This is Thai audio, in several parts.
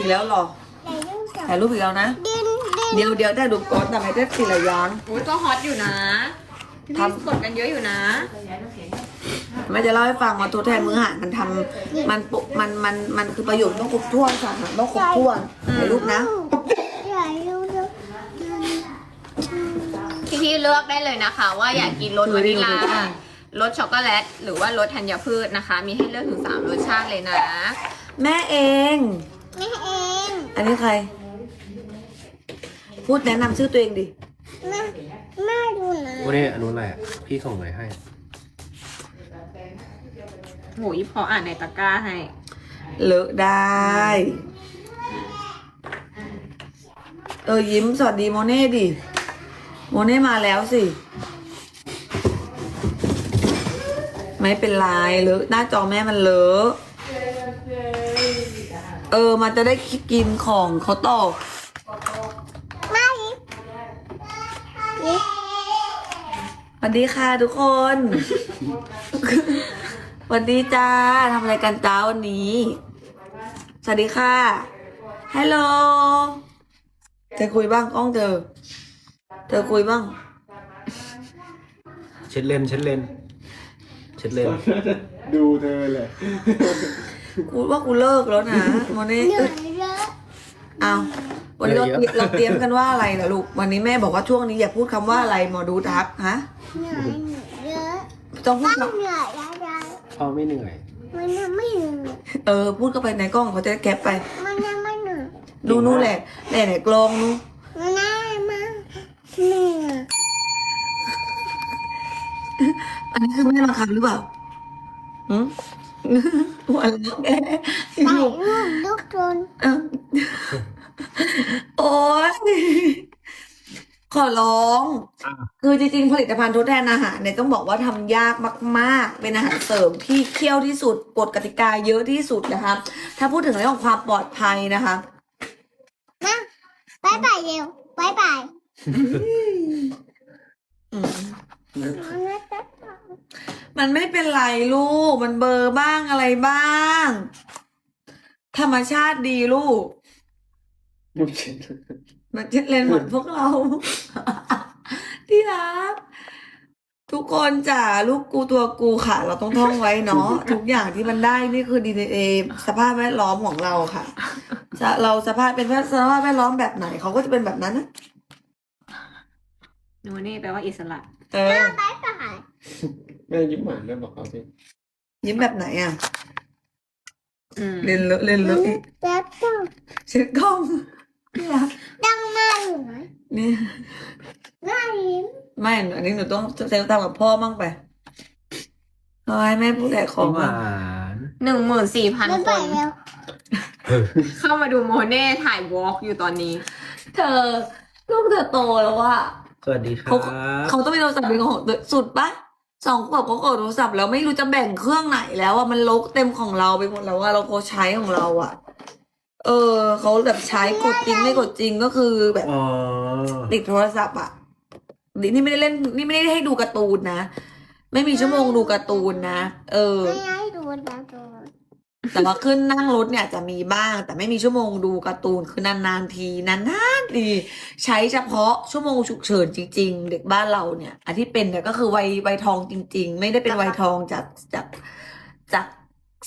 อีกแล้วเหรอถ่ายรูปกับถ่ายรูปอีกแล้วนะดินดินเดี๋ยวเดี๋ยวได้ดูก่อนทำไมได้ทีละอยางโอ้ยก็ฮอตอยู่นะพี่ทำกดกันเยอะอยู่นะแม่จะเล่าให้ฟังว่าทดแทนมื้ออาหารมันทำมันปุมันมันมันคือประโยชน์ต้องครบถ้วนสารอาหารต้องครบถ้วนถ่ายรูปนะถ่ายรูปกับดินพี่พี่ๆเลือกได้เลยนะคะ ว่าอยากกินรสวานิลารสช็อกโกแลตหรือว่ารสธัญพืชนะคะ มีให้เลือกถึง3รสชาติเลยนะ แม่เอง แม่เองอันนี้ใคร พูดแนะนำชื่อตัวเองดิ แม่แม่ดูนะวันนี้อันนู้นอะไรอะพี่ส่งอะไรให้ โหยพออ่านในตะกร้าให้ เลอะได้ เออยิ้มสวัสดีโมเน่ดิ โมเน่มาแล้วสิ ไม่เป็นไรเลอะหน้าจอแม่มันเลอะ เออ มันจะได้กินของเขาต่อแม่ยิ้มยิ้มสวัสดีค่ะทุกคนสวัสดีจ้าทำอะไรกันจ้าวันนี้ สวัสดีค่ะฮัลโหลเธอคุยบ้างกล้องเธอ เธอคุยบ้าง เช็ดเลนเช็ดเลนเช็ดเลน ดูเธอแหละ กูว่ากูเลิกแล้วนะโมเน่เหนื่เอ้อยยเยอะเอาวันนี้เราเราเตรียมกันว่าอะไรล่ะลูก วันนี้แม่บอกว่าช่วงนี้อย่าพูดคำว่าอะไรหมอดูทักฮะเหนื่อยเยอะต้องพูดต้องคำเหนื่อยอะไรพ่อไม่เหนื่อยมันยังไม่เหนื่อยเออพูดเข้าไปในกล้องเขาจะได้แคปไป มันยังไม่เหนื่อยดูนู่นแหละแหน่ไหนกลองนู่นมันน่ามาเหนื่อยอันนี้คือแม่บังคับหรือเปล่าหืม วันแล้วแกถ่ายรูปทุกคนเอ้าโอ๊ยขอร้อง อะ คือจริงๆ ผลิตภัณฑ์ทดแทนอาหารเนี่ยต้องบอกว่าทำยากมาก ๆ เป็นอาหารเสริมที่เคี่ยวที่สุดกฎกติกาเยอะที่สุดนะคะ ถ้าพูดถึงเรื่องของความปลอดภัยนะคะ นะบายบายเร็วบายบายอืมมันน่าจะ มันไม่เป็นไรลูก มันเบลอร์บ้างอะไรบ้าง ธรรมชาติดีลูกมันเช็ดมันจะเล่นเหมือนพวกเรา ที่รัก ทุกคนจ้ะลูกกูตัวกูค่ะ เราต้องท่องไว้เนาะทุกอย่างที่มันได้นี่คือ DNA สภาพแวดล้อมของเราค่ะจะเราสภาพเป็นสภาพแวดล้อมแบบไหนเขาก็จะเป็นแบบนั้นนะหนูนี่แปลว่าอิสระ เออบายบาย แม่ยิ้มหวานแล้วบอกเขาสิยิ้มแบบไหนอะอืมเล่นเลอะเล่นเลอะอีกแล้วต้องเช็ดกล้องที่รักดังมาอยู่ไหมนี่หน้ายิ้มไม่อันนี้หนูต้องเซลทำกับพ่อมั่งไปเอาให้แม่พูดแหละของหวอะานหนึ่งหมื่นสี่พันบายคบายนเร็วเข้ามาดูโมเน่ถ่ายวอล์กอยู่ตอนนี้ เธอ ลูกเธอโตแล้วว่าสวัสดีครัเขาบเขาต้องมีโทรศัพท์เป็นของตัวสุดปะ สองขวบเขากดโทรศัพท์แล้วไม่รู้จะแบ่งเครื่องไหนแล้วอะมันลกเต็มของเราไปหมดแล้วว่าเราโคใช้ของเราอะเออเขาแบบใช้กดจริงไม่กดจริงก็คือแบบอ๋อติดโทรศัพท์อะนี่ไม่ได้เล่นนี่ไม่ได้ให้ดูการ์ตูนนะ ไม่มีชั่วโมงดูการ์ตูนนะ เออ ไม่ให้ดูดังตัว แต่ว่าขึ้นนั่งรถเนี่ยจะมีบ้าง แต่ไม่มีชั่วโมงดูการ์ตูนคือนานๆทีนานๆทีใช้เฉพาะชั่วโมงฉุกเฉินจริง ๆ เด็กบ้านเราเนี่ยอันที่เป็นเนี่ยก็คือวัยวัยทองจริง ๆ ไม่ได้เป็นวัยทองจากจากจาก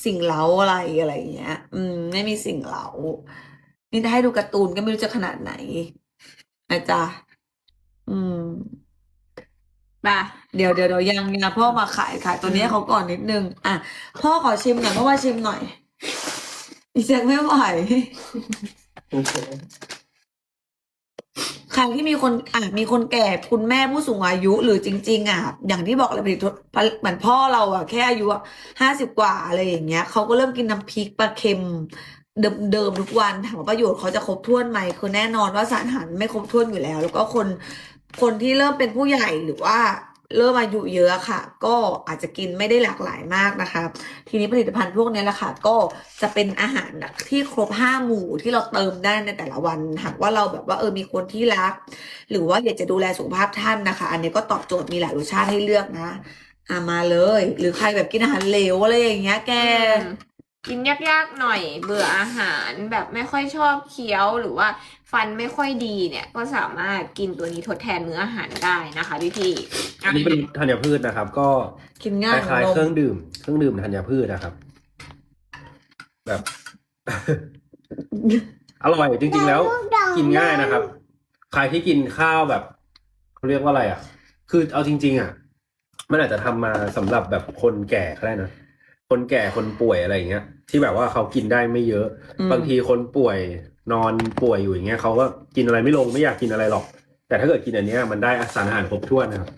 สิ่งเล้าอะไรอะไรอย่างเงี้ย อืม ไม่มีสิ่งเล้านี่ถ้าให้ดูการ์ตูนก็ไม่รู้จะขนาดไหนนะจ๊ะอืม ป่ะเดี๋ยวเดี๋ยวเดี๋ยวยังยังพ่อมาขายขายตัวนี้ให้เขาก่อนนิดนึง อะ พ่อขอชิมหน่อยเพราะว่าชิมหน่อย อีแจ็คไม่ไหวใครที่มีคนอะมีคนแก่คุณแม่ผู้สูงอายุหรือจริง ๆ อะ อย่างที่บอกเลยผลิตเหมือนพ่อเราอะ แค่อายุห้าสิบกว่าอะไรอย่างเงี้ยเขาก็เริ่มกินน้ำพริกปลาเค็มเดิมๆทุกวันถามว่าประโยชน์เขาจะครบถ้วนไหมคือแน่นอนว่าสารอาหารไม่ครบถ้วนอยู่แล้ว แล้วก็คน คนที่เริ่มเป็นผู้ใหญ่หรือว่าเริ่มอายุเยอะค่ะ ก็อาจจะกินไม่ได้หลากหลายมากนะคะ ทีนี้ผลิตภัณฑ์พวกนี้แหละค่ะ ก็จะเป็นอาหารที่ครบห้าหมู่ที่เราเติมได้ในแต่ละวัน หากว่าเราแบบว่าเออมีคนที่รัก หรือว่าอยากจะดูแลสุขภาพท่านนะคะ อันนี้ก็ตอบโจทย์มีหลายรสชาติให้เลือกนะอะมาเลย หรือใครแบบกินอาหารเหลวอะไรอย่างเงี้ยแก กินยากๆหน่อยเบื่ออาหารแบบไม่ค่อยชอบเคี้ยวหรือว่าฟันไม่ค่อยดีเนี่ยก็สามารถกินตัวนี้ทดแทนมื้ออาหารได้นะคะพี่พี่ๆอันนี้เป็นธัญพืชนะครับ ก็กินคง่ายล้ายนๆมเครื่องดื่ม เครื่องดื่มธัญพืชนะครับ แบบ อร่อยจริง ๆ แล้ว กินง่ายนะครับ ใครที่กินข้าวแบบเขาเรียกว่าอะไรอะ คือเอาจริง ๆ อะ มันอาจจะทำมาสำหรับแบบคนแก่ก็ได้นะ คนแก่คนป่วยอะไรอย่างเงี้ย ที่แบบว่าเขากินได้ไม่เยอะ อืม บางทีคนป่วยนอนป่วยอยู่อย่างเงี้ยเขาก็กินอะไรไม่ลงไม่อยากกินอะไรหรอก แต่ถ้าเกิดกินอันเนี้ยมันได้สารอาหารครบถ้วนนะครับ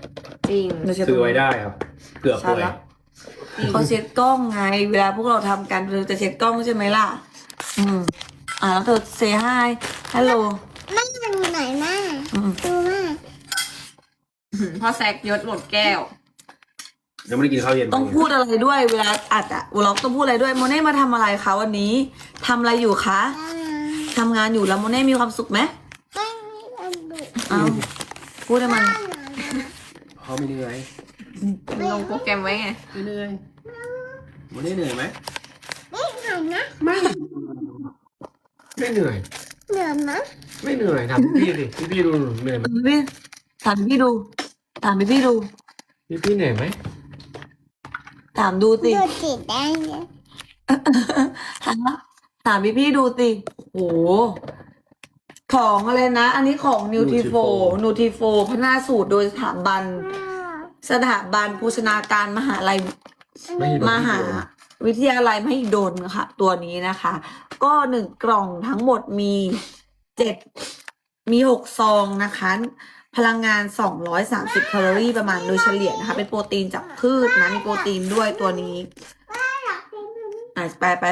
จริงเดี๋ยวเช็ดซื้อไว้ได้ครับเผื่อป่วยใช่แล้วเขาเช็ดกล้องไง เวลาพวกเราทำกันเราจะเช็ดกล้องใช่ไหมล่ะ อืม อ่าแล้วเธอเซฮายฮัลโหลแม่อยู่ไหนแม่อืมดูแม่พ่อแซกยศหมดแก้ว ยังไม่ได้กินข้าวเย็นต้องพูดอะไรด้วยเวลาอัดอะวล็อกต้องพูดอะไรด้วยโมเน่มาทำอะไรคะวันนี้ทำอะไรอยู่คะทำงานอยู่แล้วโมเน่มีความสุขไหมไม่ไม่ดูเอาพูดให้มันพ่อไม่เหนื่อยลงโปรแกรมไว้ไง ไม่เหนื่อยวันนี้เหนื่อยไหมไม่เหนื่อยนะไม่ไม่เหนื่อยเหนื่อยนะไม่เหนื่อยถามพี่สิพี่พี่ดูเหนื่อยไหมพี่ถามพี่ดูถามพี่พี่ดู พี่พี่เหนื่อยไหม ถามดูสิดูสีแดงเนี่ยถามถามพี่พี่ดูสิโอ้โหของอะไรนะ อันนี้ของนิวทริโฟนูทริโฟพัฒนาสูตรโดยสถาบัน สถาบันโภชนาการมหาลัยไม่โดนมหาวิทยาลัยมหิดลค่ะ ตัวนี้นะคะ ก็หนึ่งกล่องทั้งหมดมีเจ็ดมีหกซองนะคะ พลังงาน 230 แคลอรี่ประมาณโดยเฉลี่ยนะคะ เป็นโปรตีนจากพืชนะ มีโปรตีนด้วยตัวนี้อะไปไป